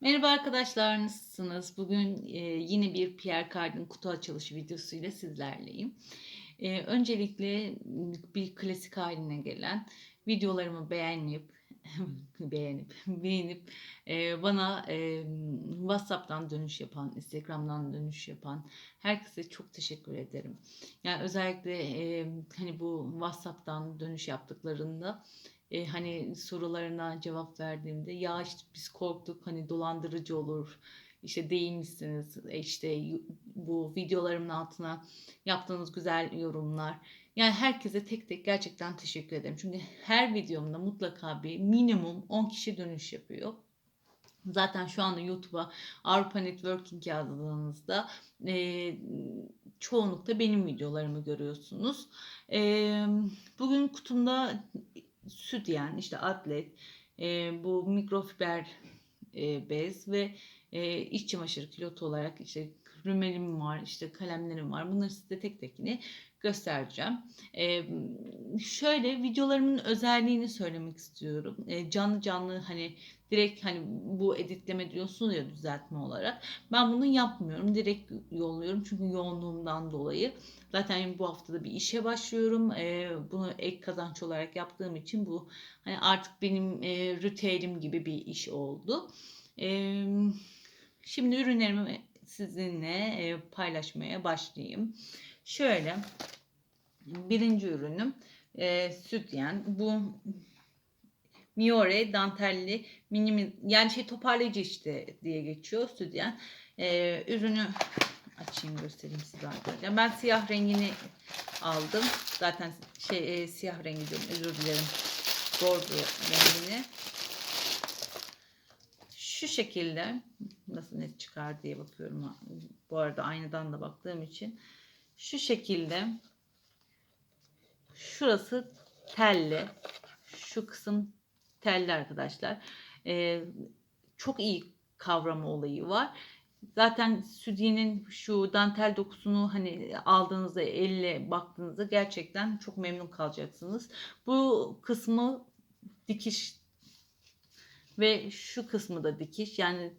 Merhaba arkadaşlar, nasılsınız? Bugün e, yine bir Pierre Cardin kutu açılışı videosuyla sizlerleyim. E, öncelikle bir klasik haline gelen videolarımı beğenip beğenip beğenip e, bana e, WhatsApp'tan dönüş yapan, Instagram'dan dönüş yapan herkese çok teşekkür ederim. Yani özellikle e, hani bu WhatsApp'tan dönüş yaptıklarında e, hani sorularına cevap verdiğimde ya işte biz korktuk hani dolandırıcı olur işte değilmişsiniz e, işte bu videolarımın altına yaptığınız güzel yorumlar yani herkese tek tek gerçekten teşekkür ederim çünkü her videomda mutlaka bir minimum 10 kişi dönüş yapıyor. Zaten şu anda YouTube'a Avrupa Networking yazdığınızda e, çoğunlukla benim videolarımı görüyorsunuz. E, bugün kutumda sütyen, işte atlet, e, bu mikrofiber e, bez ve e, iç çamaşır kilotu olarak işte rümelim var, işte kalemlerim var. Bunları size tek tekini göstereceğim. E, şöyle videolarımın özelliğini söylemek istiyorum. E, canlı canlı hani direkt hani bu editleme diyorsunuz ya düzeltme olarak. Ben bunu yapmıyorum. Direkt yolluyorum çünkü yoğunluğumdan dolayı. Zaten bu haftada bir işe başlıyorum. E, bunu ek kazanç olarak yaptığım için bu hani artık benim e, ritüelim gibi bir iş oldu. E, şimdi ürünlerimi sizinle e, paylaşmaya başlayayım. Şöyle birinci ürünüm e, sütyen. Bu Miore dantelli mini yani şey toparlayıcı işte diye geçiyor sütyen. E, ürünü açayım göstereyim size arkadaşlar. Ben siyah rengini aldım. Zaten şey e, siyah rengi diyorum özür dilerim. Bordo rengini. Şu şekilde nasıl net çıkar diye bakıyorum. Bu arada aynadan da baktığım için şu şekilde şurası telli. Şu kısım telli arkadaşlar. Ee, çok iyi kavrama olayı var. Zaten sütyenin şu dantel dokusunu hani aldığınızda elle baktığınızda gerçekten çok memnun kalacaksınız. Bu kısmı dikiş ve şu kısmı da dikiş. Yani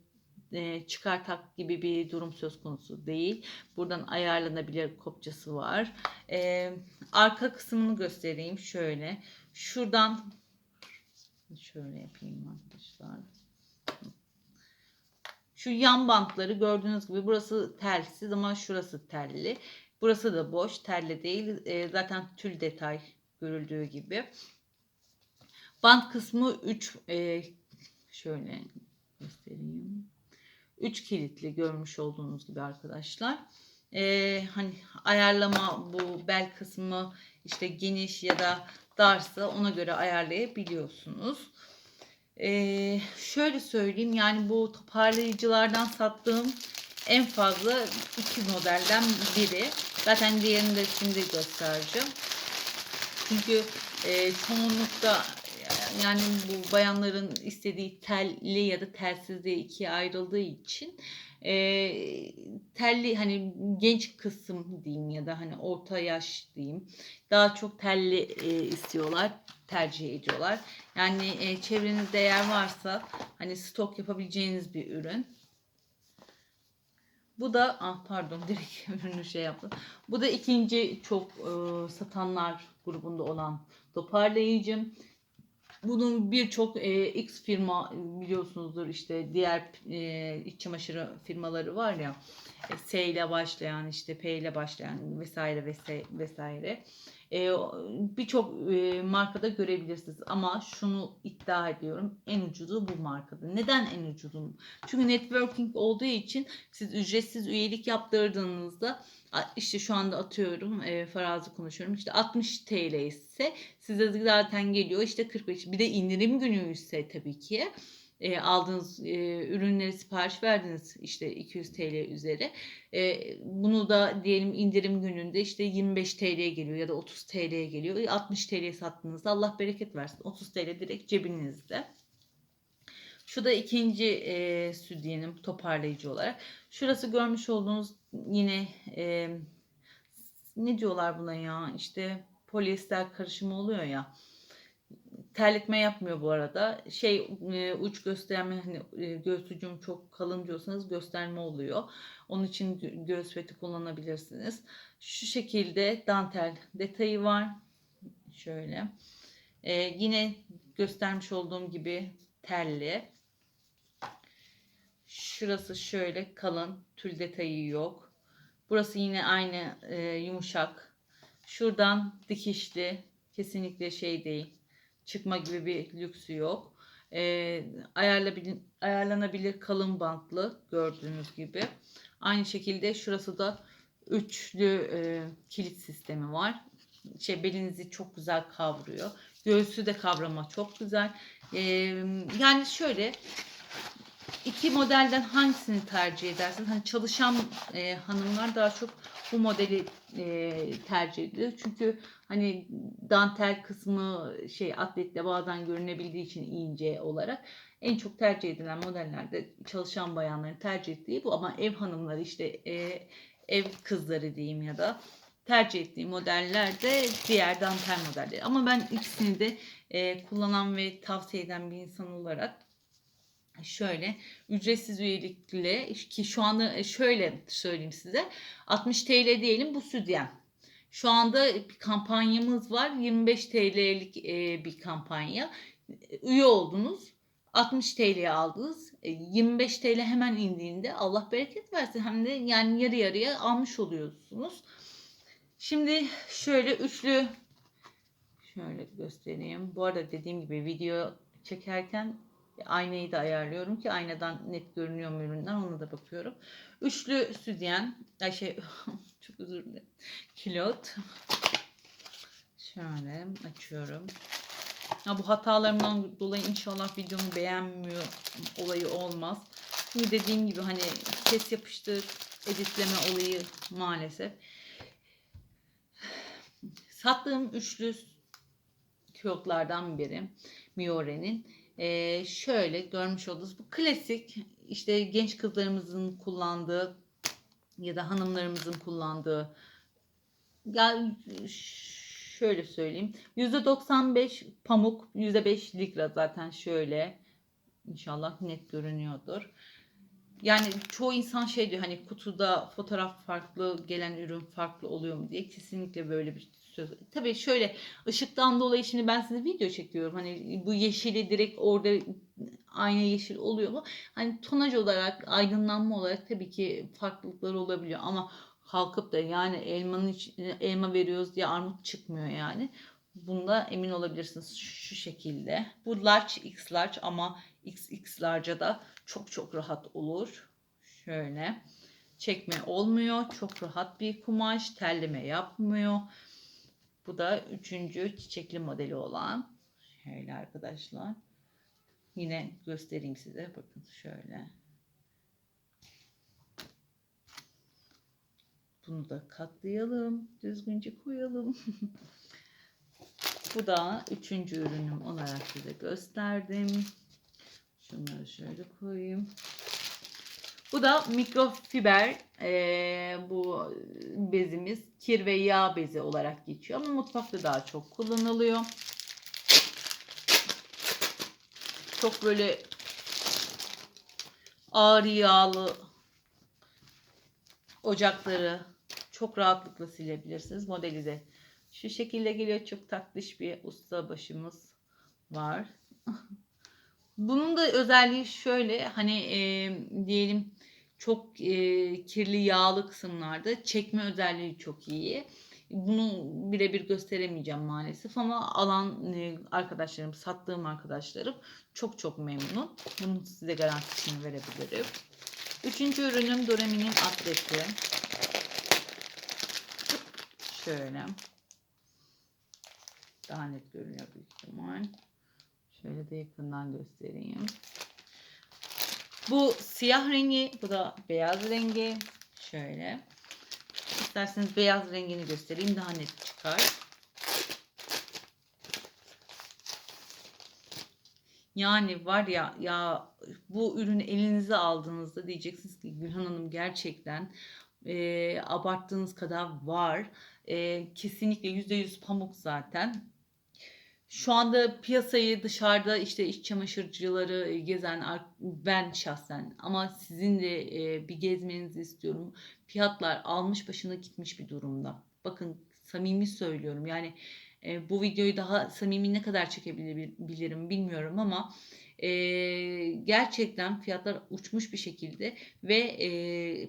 e, çıkar tak gibi bir durum söz konusu değil. Buradan ayarlanabilir kopçası var. E, arka kısmını göstereyim şöyle. Şuradan şöyle yapayım arkadaşlar. Şu yan bantları gördüğünüz gibi burası telsiz ama şurası telli. Burası da boş, telli değil. E, zaten tül detay görüldüğü gibi. Bant kısmı 3 e, şöyle göstereyim. 3 kilitli görmüş olduğunuz gibi arkadaşlar. E, hani ayarlama bu bel kısmı işte geniş ya da darsa ona göre ayarlayabiliyorsunuz. Ee, şöyle söyleyeyim yani bu toparlayıcılardan sattığım en fazla iki modelden biri. Zaten diğerini de şimdi göstereceğim. Çünkü e, çoğunlukta yani bu bayanların istediği telli ya da telsiz diye ikiye ayrıldığı için e, telli hani genç kısım diyeyim ya da hani orta yaş diyeyim daha çok telli e, istiyorlar tercih ediyorlar. Yani e, çevrenizde yer varsa hani stok yapabileceğiniz bir ürün. Bu da ah pardon direkt ürünü şey yaptım. Bu da ikinci çok e, satanlar grubunda olan toparlayıcım. Bunun birçok e, X firma biliyorsunuzdur işte diğer e, iç çamaşırı firmaları var ya e, S ile başlayan işte P ile başlayan vesaire vesaire. vesaire. E, Birçok e, markada görebilirsiniz ama şunu iddia ediyorum en ucuzu bu markada. Neden en ucuzu? Çünkü networking olduğu için siz ücretsiz üyelik yaptırdığınızda işte şu anda atıyorum e, farazi konuşuyorum işte 60 TL ise size zaten geliyor işte 45 bir de indirim günü ise tabii ki e, aldığınız e, ürünleri sipariş verdiniz işte 200 TL üzeri. E, bunu da diyelim indirim gününde işte 25 TL geliyor ya da 30 TL geliyor. 60 TL sattığınızda Allah bereket versin. 30 TL direkt cebinizde. Şu da ikinci e, sütyenim toparlayıcı olarak. Şurası görmüş olduğunuz yine e, ne diyorlar buna ya işte polyester karışımı oluyor ya. Terletme yapmıyor bu arada. Şey e, uç gösterme hani e, göğüs ucum çok kalın diyorsanız gösterme oluyor. Onun için gö- göğüs feti kullanabilirsiniz. Şu şekilde dantel detayı var. Şöyle. E, yine göstermiş olduğum gibi telli. Şurası şöyle kalın. Tül detayı yok. Burası yine aynı e, yumuşak. Şuradan dikişli. Kesinlikle şey değil. Çıkma gibi bir lüksü yok. E, ayarlanabil- ayarlanabilir kalın bantlı gördüğünüz gibi. Aynı şekilde şurası da üçlü e, kilit sistemi var. Şey belinizi çok güzel kavruyor. Göğsü de kavrama çok güzel. E, yani şöyle iki modelden hangisini tercih edersin? Hani çalışan e, hanımlar daha çok bu modeli e, tercih ediyor. Çünkü hani dantel kısmı şey atletle bazen görünebildiği için ince olarak en çok tercih edilen modellerde çalışan bayanların tercih ettiği bu ama ev hanımları işte e, ev kızları diyeyim ya da tercih ettiği modeller de diğer dantel modelleri. Ama ben ikisini de e, kullanan ve tavsiye eden bir insan olarak şöyle ücretsiz üyelikle ki şu anda e, şöyle söyleyeyim size 60 TL diyelim bu sütyen. Şu anda bir kampanyamız var 25 TL'lik e, bir kampanya. Üye oldunuz 60 TL'ye aldınız. E, 25 TL hemen indiğinde Allah bereket versin hem de yani yarı yarıya almış oluyorsunuz. Şimdi şöyle üçlü şöyle göstereyim. Bu arada dediğim gibi video çekerken aynayı da ayarlıyorum ki aynadan net görünüyor mu üründen ona da bakıyorum. Üçlü sütyen, ay şey çok özür dilerim. Kilot. Şöyle açıyorum. Ya bu hatalarımdan dolayı inşallah videomu beğenmiyor olayı olmaz. Çünkü dediğim gibi hani kes yapıştır editleme olayı maalesef. Sattığım üçlü kilotlardan biri Miore'nin. Ee, şöyle görmüş olduğunuz bu klasik işte genç kızlarımızın kullandığı ya da hanımlarımızın kullandığı ya şöyle söyleyeyim %95 pamuk %5 likra zaten şöyle inşallah net görünüyordur. Yani çoğu insan şey diyor hani kutuda fotoğraf farklı gelen ürün farklı oluyor mu diye kesinlikle böyle bir söz. Tabii şöyle ışıktan dolayı şimdi ben size video çekiyorum. Hani bu yeşili direkt orada aynı yeşil oluyor mu? Hani tonaj olarak, aydınlanma olarak tabii ki farklılıklar olabiliyor ama kalkıp da yani elmanın içine elma veriyoruz diye armut çıkmıyor yani. Bunda emin olabilirsiniz şu şekilde. Bu large x large ama xx large'a da çok çok rahat olur. Şöyle çekme olmuyor. Çok rahat bir kumaş. Terleme yapmıyor. Bu da üçüncü çiçekli modeli olan. Şöyle arkadaşlar. Yine göstereyim size. Bakın şöyle. Bunu da katlayalım. Düzgünce koyalım. Bu da üçüncü ürünüm olarak size gösterdim. Şunları şöyle koyayım. Bu da mikrofiber e, bu bezimiz kir ve yağ bezi olarak geçiyor ama mutfakta daha çok kullanılıyor. Çok böyle ağır yağlı ocakları çok rahatlıkla silebilirsiniz. Modeli de şu şekilde geliyor. Çok tatlış bir usta başımız var. Bunun da özelliği şöyle hani e, diyelim çok e, kirli yağlı kısımlarda çekme özelliği çok iyi. Bunu birebir gösteremeyeceğim maalesef ama alan e, arkadaşlarım, sattığım arkadaşlarım çok çok memnun. Bunun size garantisini verebilirim. Üçüncü ürünüm Doremi'nin atleti. Şöyle. Daha net görünüyor büyük ihtimal. Şöyle de yakından göstereyim. Bu siyah rengi, bu da beyaz rengi. Şöyle. İsterseniz beyaz rengini göstereyim daha net çıkar. Yani var ya ya bu ürünü elinize aldığınızda diyeceksiniz ki Gülhan Hanım gerçekten e, abarttığınız kadar var. E, kesinlikle %100 pamuk zaten. Şu anda piyasayı dışarıda işte iç çamaşırcıları gezen ar- ben şahsen ama sizin de e, bir gezmenizi istiyorum. Fiyatlar almış başına gitmiş bir durumda. Bakın samimi söylüyorum. Yani e, bu videoyu daha samimi ne kadar çekebilirim bilmiyorum ama e, gerçekten fiyatlar uçmuş bir şekilde ve e,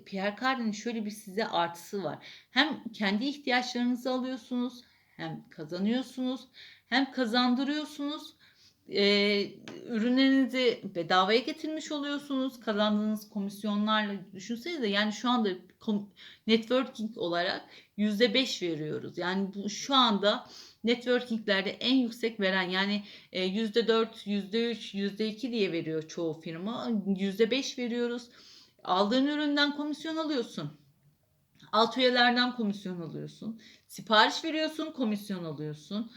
Pierre Cardin'in şöyle bir size artısı var. Hem kendi ihtiyaçlarınızı alıyorsunuz hem kazanıyorsunuz hem kazandırıyorsunuz e, ürünlerinizi bedavaya getirmiş oluyorsunuz. Kazandığınız komisyonlarla düşünsenize yani şu anda networking olarak %5 veriyoruz. Yani bu şu anda networkinglerde en yüksek veren yani e, %4, %3, %2 diye veriyor çoğu firma. %5 veriyoruz. Aldığın üründen komisyon alıyorsun. Alt üyelerden komisyon alıyorsun. Sipariş veriyorsun komisyon alıyorsun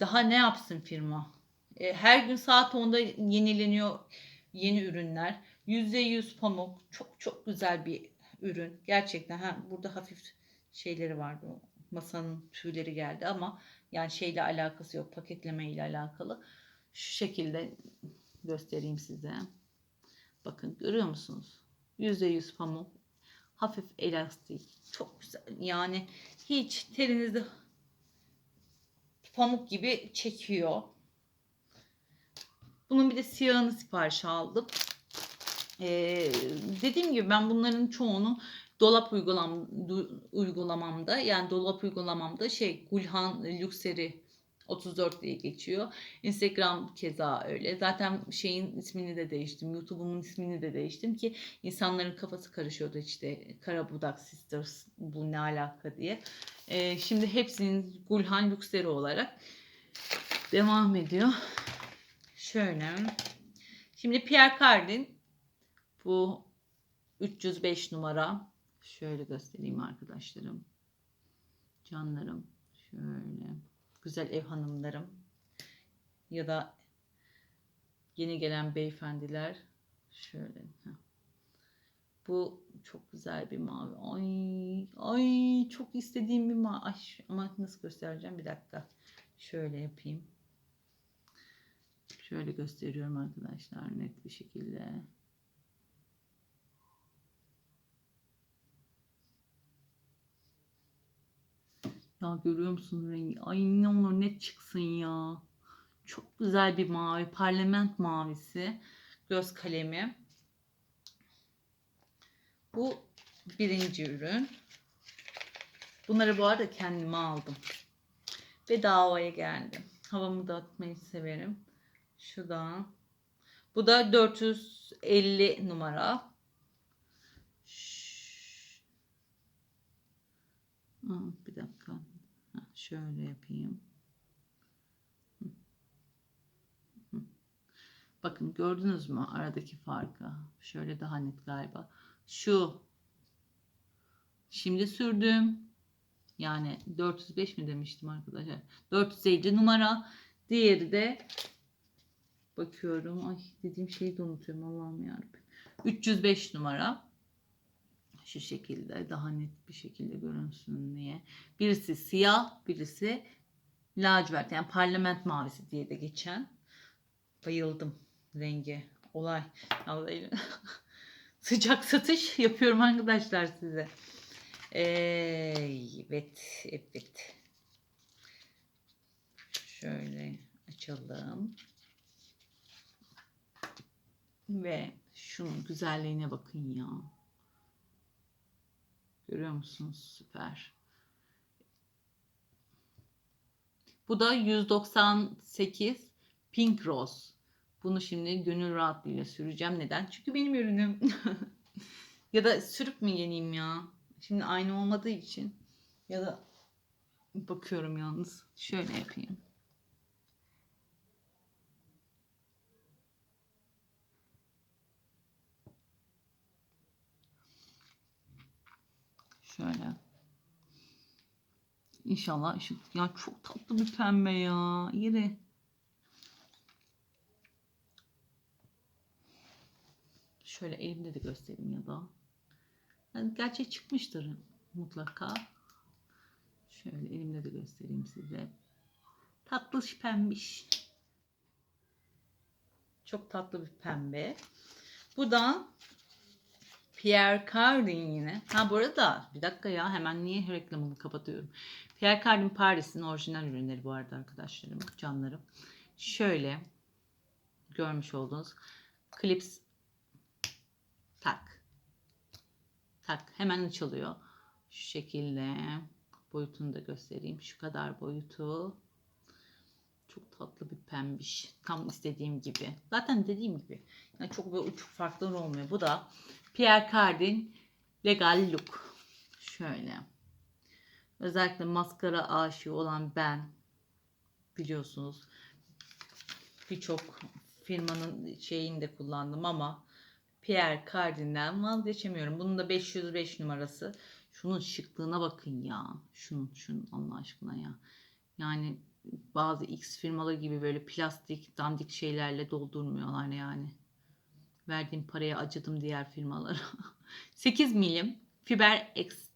daha ne yapsın firma? E, her gün saat 10'da yenileniyor yeni ürünler. %100 pamuk. Çok çok güzel bir ürün. Gerçekten ha, burada hafif şeyleri vardı. Masanın tüyleri geldi ama yani şeyle alakası yok. Paketleme ile alakalı. Şu şekilde göstereyim size. Bakın görüyor musunuz? %100 pamuk. Hafif elastik. Çok güzel. Yani hiç terinizi pamuk gibi çekiyor. Bunun bir de siyahını sipariş aldım. Ee, dediğim gibi ben bunların çoğunu dolap uygulam, uygulamamda yani dolap uygulamamda şey Gulhan Luxeri 34 diye geçiyor. Instagram keza öyle. Zaten şeyin ismini de değiştim. YouTube'umun ismini de değiştim ki insanların kafası karışıyordu işte Karabudak Sisters bu ne alaka diye. Ee, şimdi hepsinin Gulhan Luxeri olarak devam ediyor. Şöyle. Şimdi Pierre Cardin bu 305 numara. Şöyle göstereyim arkadaşlarım. Canlarım. Şöyle. Güzel ev hanımlarım. Ya da yeni gelen beyefendiler. Şöyle. Bu çok güzel bir mavi. Ay, ay çok istediğim bir mavi. Ay, ama nasıl göstereceğim bir dakika. Şöyle yapayım. Şöyle gösteriyorum arkadaşlar net bir şekilde. Ya görüyor musun rengi? Ay ne olur net çıksın ya. Çok güzel bir mavi. Parlament mavisi. Göz kalemi. Bu birinci ürün. Bunları bu arada kendime aldım. Bedavaya geldi. Havamı dağıtmayı severim. Şu da. Bu da 450 numara. bir dakika. Şöyle yapayım. Bakın gördünüz mü aradaki farkı? Şöyle daha net galiba. Şu şimdi sürdüm. Yani 405 mi demiştim arkadaşlar? 450 numara. Diğeri de bakıyorum. Ay dediğim şeyi de unutuyorum Allah'ım yarabbim. 305 numara. Şu şekilde daha net bir şekilde görünsün diye. Birisi siyah, birisi lacivert yani parlament mavisi diye de geçen. Bayıldım rengi. Olay. Sıcak satış yapıyorum arkadaşlar size. Evet, evet. Şöyle açalım. Ve şunun güzelliğine bakın ya. Görüyor musunuz? Süper. Bu da 198 Pink Rose. Bunu şimdi gönül rahatlığıyla süreceğim. Neden? Çünkü benim ürünüm. ya da sürüp mü yeneyim ya? Şimdi aynı olmadığı için. Ya da bakıyorum yalnız. Şöyle yapayım. Şöyle. İnşallah ışık. Ya çok tatlı bir pembe ya. Yeri. Şöyle elimde de göstereyim ya da. Yani gerçi çıkmıştır mutlaka. Şöyle elimde de göstereyim size. Tatlış pembiş. Çok tatlı bir pembe. Bu da Pierre Cardin yine. Ha bu arada bir dakika ya hemen niye reklamımı kapatıyorum. Pierre Cardin Paris'in orijinal ürünleri bu arada arkadaşlarım, canlarım. Şöyle görmüş olduğunuz klips tak. Tak hemen açılıyor. Şu şekilde boyutunu da göstereyim. Şu kadar boyutu. Çok tatlı bir pembiş. Tam istediğim gibi. Zaten dediğim gibi. Yani çok böyle uçuk farklar olmuyor. Bu da Pierre Cardin Legal Look. Şöyle. Özellikle maskara aşığı olan ben biliyorsunuz birçok firmanın şeyini de kullandım ama Pierre Cardin'den vazgeçemiyorum. Bunun da 505 numarası. Şunun şıklığına bakın ya. Şunun, şunun Allah aşkına ya. Yani bazı X firmaları gibi böyle plastik, dandik şeylerle doldurmuyorlar yani. Verdiğim paraya acıdım diğer firmalara. 8 milim fiber X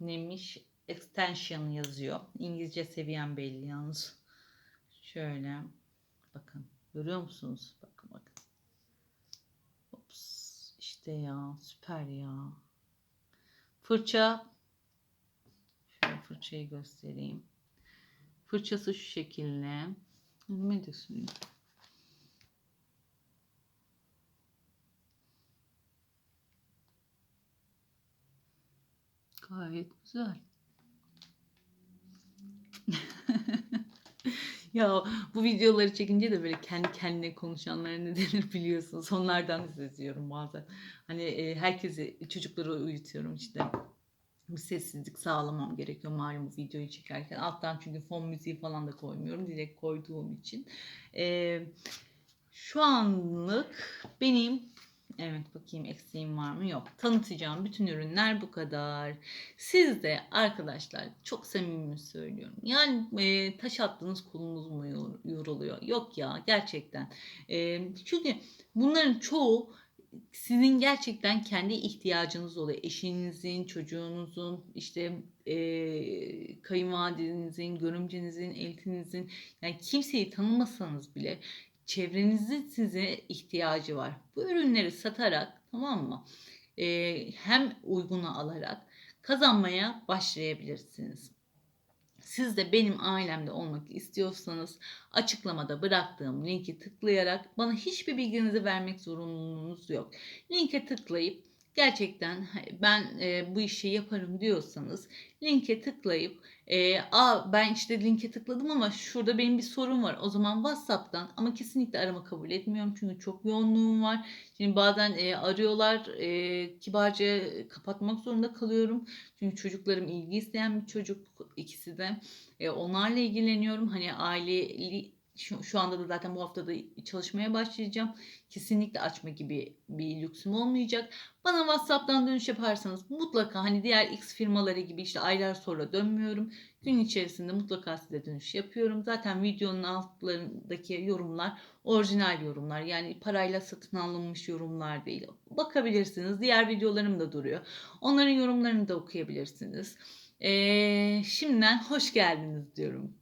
neymiş? Extension yazıyor. İngilizce seviyem belli yalnız. Şöyle bakın. Görüyor musunuz? Bakın bakın. Ops. İşte ya süper ya. Fırça şöyle fırçayı göstereyim. Fırçası şu şekilde. Ne diyorsun? Gayet güzel. ya bu videoları çekince de böyle kendi kendine konuşanlara ne denir biliyorsunuz. Onlardan seziyorum bazen. Hani e, herkesi çocukları uyutuyorum işte. Bir sessizlik sağlamam gerekiyor malum bu videoyu çekerken. Alttan çünkü fon müziği falan da koymuyorum. Direkt koyduğum için. Ee, şu anlık benim Evet bakayım eksiğim var mı? Yok. Tanıtacağım bütün ürünler bu kadar. Siz de arkadaşlar çok samimi söylüyorum. Yani e, taş attığınız kolunuz mu yor- yoruluyor? Yok ya gerçekten. E, çünkü bunların çoğu sizin gerçekten kendi ihtiyacınız oluyor. Eşinizin, çocuğunuzun, işte e, kayınvalidenizin, görümcenizin, eltinizin yani kimseyi tanımasanız bile çevrenizin size ihtiyacı var. Bu ürünleri satarak tamam mı? E, hem uyguna alarak kazanmaya başlayabilirsiniz. Siz de benim ailemde olmak istiyorsanız açıklamada bıraktığım linki tıklayarak bana hiçbir bilginizi vermek zorunluluğunuz yok. Linke tıklayıp gerçekten ben e, bu işi yaparım diyorsanız linke tıklayıp e, Aa, ben işte linke tıkladım ama şurada benim bir sorun var. O zaman WhatsApp'tan ama kesinlikle arama kabul etmiyorum çünkü çok yoğunluğum var. Şimdi bazen e, arıyorlar e, kibarca kapatmak zorunda kalıyorum. Çünkü çocuklarım ilgi isteyen bir çocuk ikisi de. E, onlarla ilgileniyorum. Hani aileli şu, şu anda da zaten bu haftada çalışmaya başlayacağım. Kesinlikle açma gibi bir lüksüm olmayacak. Bana WhatsApp'tan dönüş yaparsanız mutlaka hani diğer X firmaları gibi işte aylar sonra dönmüyorum. Gün içerisinde mutlaka size dönüş yapıyorum. Zaten videonun altlarındaki yorumlar orijinal yorumlar. Yani parayla satın alınmış yorumlar değil. Bakabilirsiniz. Diğer videolarım da duruyor. Onların yorumlarını da okuyabilirsiniz. Ee, şimdiden hoş geldiniz diyorum.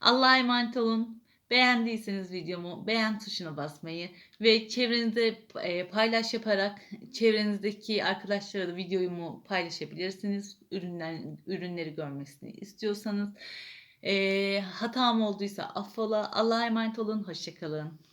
Allah'a emanet olun. Beğendiyseniz videomu beğen tuşuna basmayı ve çevrenizde e, paylaş yaparak çevrenizdeki arkadaşlara da videomu paylaşabilirsiniz. Üründen, ürünleri görmesini istiyorsanız. E, hatam olduysa affola. Allah'a emanet olun. Hoşçakalın.